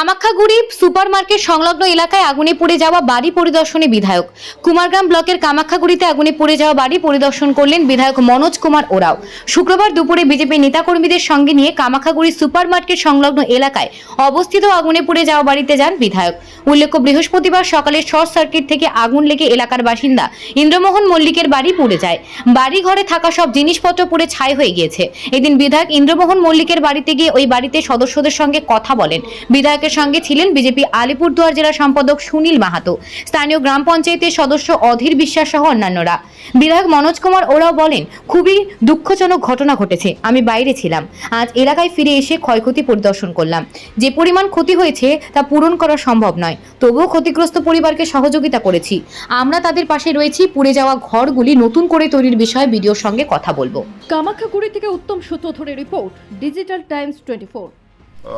Kamakhyaguri supermarket সংলগ্ন এলাকায় আগুনে পড়ে যাওয়া বাড়ি পরিদর্শনে বিধায়ক। কুমারগ্রাম ব্লকের কামাখ্যাগুড়িতে আগুনে পড়ে যাওয়া বাড়ি পরিদর্শন করলেন বিধায়ক মনোজ কুমার ওরাও। শুক্রবার দুপুরে বিজেপি নেতাকর্মীদের সঙ্গে নিয়ে কামাখ্যাগুড়ি সুপারমার্কেট সংলগ্ন এলাকায় অবস্থিত আগুনে পড়ে যাওয়া বাড়িতে যান বিধায়ক। উল্লেখ্য, বৃহস্পতিবার সকালে শর্ট সার্কিট থেকে আগুন লেগে এলাকার বাসিন্দা ইন্দ্রমোহন মল্লিকের বাড়ি পুড়ে যায়। বাড়ি ঘরে থাকা সব জিনিসপত্র পুড়ে ছাই হয়ে গিয়েছে। এদিন বিধায়ক ইন্দ্রমোহন মল্লিকের বাড়িতে গিয়ে ওই বাড়িতে সদস্যদের সঙ্গে কথা বলেন। বিধায়কের সঙ্গে ছিলেন বিজেপি আলিপুরদুয়ার জেলা সম্পাদক সুনীল মাহাতো, স্থানীয় গ্রাম পঞ্চায়েতের সদস্য অধীর বিশ্বাস সহ অন্যান্যরা। বিধায়ক মনোজ কুমার ওরাও বলেন, খুবই দুঃখজনক ঘটনা ঘটেছে, আমি বাইরে ছিলাম। আজ এলাকায় ফিরে এসে ক্ষয়ক্ষতি পরিদর্শন করলাম। যে পরিমাণ ক্ষতি হয়েছে তা পূরণ করা সম্ভব নয়, তবুও ক্ষতিগ্রস্ত পরিবারকে সহযোগিতা করেছি। আমরা তাদের পাশে রয়েছি, পুড়ে যাওয়া ঘরগুলি নতুন করে তৈরির বিষয়ে ভিডিওর সঙ্গে কথা বলব। কামাখ্যাগুড়ি থেকে উত্তম সূত্র ধরে রিপোর্ট, ডিজিটাল টাইমস টোয়েন্টি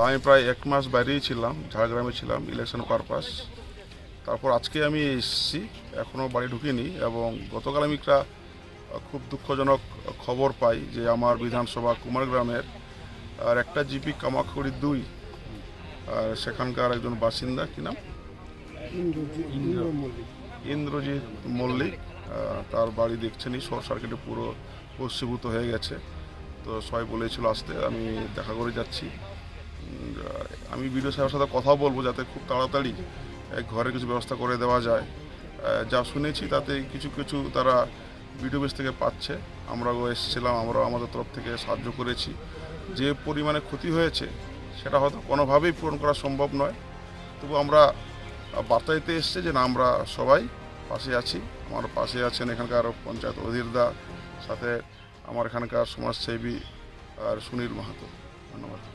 আমি প্রায় এক মাস বাইরেই ছিলাম, ঝাড়গ্রামে ছিলাম ইলেকশন পারপাস তারপর আজকে আমি এসেছি এখনও বাড়ি ঢুকিনি এবং গতকাল আমি একটা খুব দুঃখজনক খবর পাই যে আমার বিধানসভা কুমারগ্রামের আর একটা জিপি কামাখুড়ি দুই, আর সেখানকার একজন বাসিন্দা, কি নাম? ইন্দ্রজিৎ মল্লিক। তার বাড়ি দেখছেনই, শর্ট সার্কিটে পুরো ভস্মীভূত হয়ে গেছে। তো সবাই বলেছিল, আসতে, আমি দেখা করে যাচ্ছি। আমি বিডিও সাহেবের সাথে কথা বলব যাতে খুব তাড়াতাড়ি ঘরের কিছু ব্যবস্থা করে দেওয়া যায়। যা শুনেছি তাতে কিছু কিছু তারা বিডিও বেস থেকে পাচ্ছে। আমরাও এসেছিলাম, আমরাও আমাদের তরফ থেকে সাহায্য করেছি। যে পরিমাণে ক্ষতি হয়েছে, সেটা হয়তো কোনোভাবেই পূরণ করা সম্ভব নয়। তবু আমরা বার্তা দিতে এসছে যে না, আমরা সবাই পাশে আছি। আমার পাশে আছেন এখানকার পঞ্চায়েত অধীরদা, সাথে আমার এখানকার সমাজসেবী আর সুনীল মাহাতো। ধন্যবাদ।